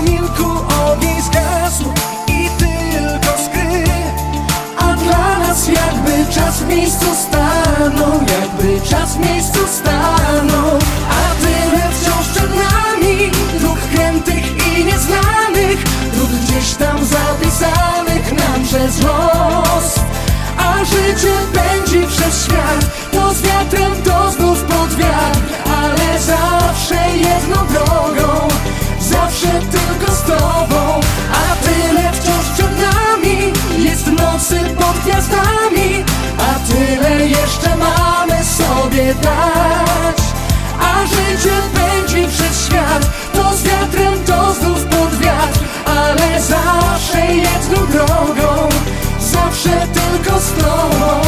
kominku ogień zgasł i tylko skry. A dla nas jakby czas w miejscu stanął Jakby czas w miejscu stanął. A tyle wciąż przed nami Dróg krętych i nieznanych Dróg gdzieś tam zapisanych nam przez los A życie pędzi przez świat To z wiatrem, to znów pod wiatr Ale zawsze jedną drogą. Tylko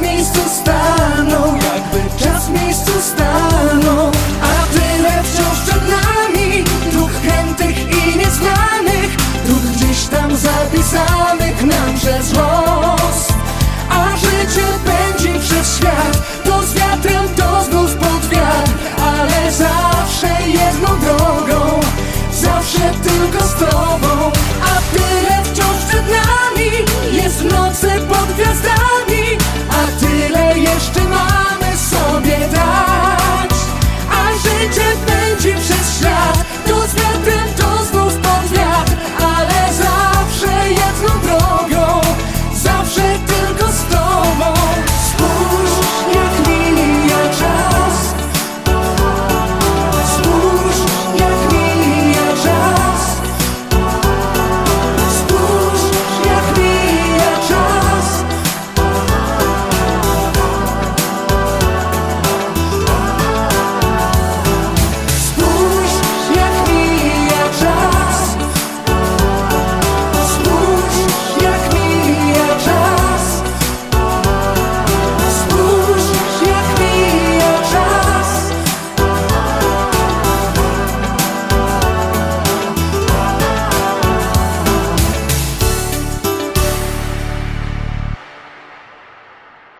mi stanu Jakby